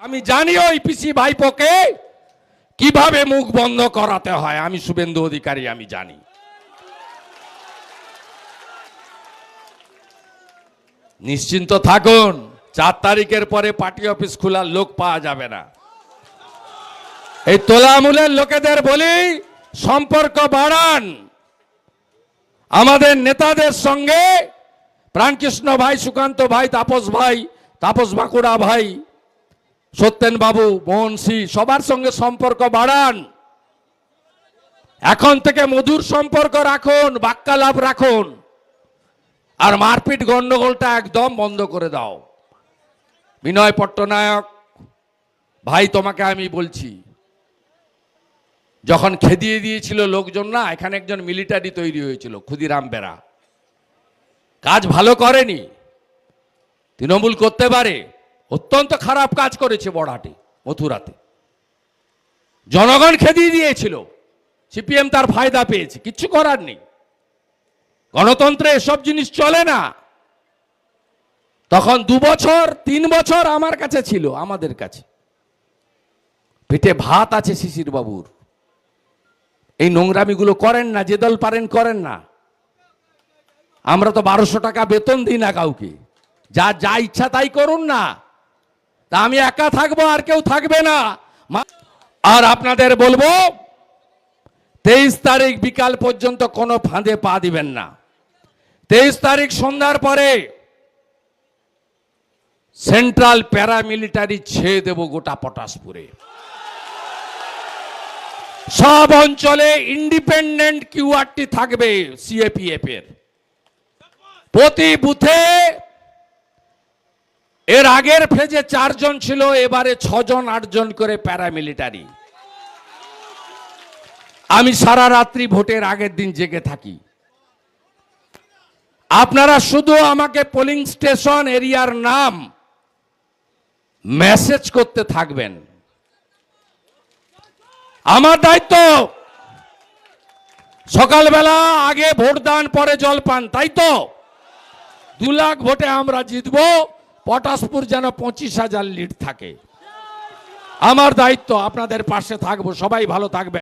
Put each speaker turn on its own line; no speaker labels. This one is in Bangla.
আমি জানি ওই পিসি ভাইপোকে কীভাবে মুখ বন্ধ করাতে হয়। আমি শুভেন্দু অধিকারী, আমি জানি। নিশ্চিন্ত থাকুন, চার তারিখের পরে পার্টি অফিস খোলার লোক পাওয়া যাবে না। এই তোলামূলের লোকেদের বলি, সম্পর্ক বাড়ান। আমাদের নেতাদের সঙ্গে প্রাণকৃষ্ণ ভাই, সুকান্ত ভাই, তাপস ভাই, তাপস বাঁকুড়া ভাই সত্যেন বাবু, মোহন সি, সবার সঙ্গে সম্পর্ক বাড়ান। এখন থেকে মধুর সম্পর্ক রাখুন, বাক্যালাপ রাখুন। আর মারপিট গন্ডগোলটা একদম বন্ধ করে দাও। বিনয় পট্টনায়ক, ভাই তোমাকে আমি বলছি, যখন খেদিয়ে দিয়েছিল লোকজন না, এখানে একজন মিলিটারি তৈরি হয়েছিল, ক্ষুদিরাম বেরা। কাজ ভালো করেনি। তৃণমূল করতে পারে অত্যন্ত খারাপ কাজ করেছে বড়হাটে, মথুরাতে। জনগণ খেদিয়ে দিয়েছিল, সিপিএম তার ফায়দা পেয়েছে, কিচ্ছু করার নেই। গণতন্ত্রে এসব জিনিস চলে না। তখন দু বছর, তিন বছর আমার কাছে ছিল, আমাদের কাছে। পেটে ভাত আছে শিশির বাবুর। এই নোংরামিগুলো করেন না, যে দল পারেন করেন না। আমরা তো বারোশো টাকা বেতন দিই না কাউকে। যা যা ইচ্ছা তাই করুন না। তা আমি একা থাকব, আর কেউ থাকবে না। আর আপনাদের বলব, তেইশ তারিখ বিকাল পর্যন্ত কোনো ফাঁদে পা দিবেন না। তেইশ তারিখ সন্ধ্যার পরে সেন্ট্রাল প্যারামিলিটারি ছেয়ে দেব গোটা পটাশপুরে। সব অঞ্চলে ইন্ডিপেন্ডেন্ট কিউআরটি থাকবে সিএপিএফ এর। প্রতি বুথে এর আগের ফেজে চারজন ছিল, এবারে ছজন, আটজন করে প্যারামিলিটারি। আমি সারা রাত্রি ভোটের আগের দিন জেগে থাকি। আপনারা শুধু আমাকে পোলিং স্টেশন এরিয়ার নাম মেসেজ করতে থাকবেন। আমার দায়িত্ব, সকালবেলা আগে ভোট দান পরে জল পান তাই তো? দু লাখ ভোটে আমরা জিতবো। পটাশপুর যেন পঁচিশ হাজার লিড থাকে। আমার দায়িত্ব আপনাদের পাশে থাকব সবাই ভালো থাকবে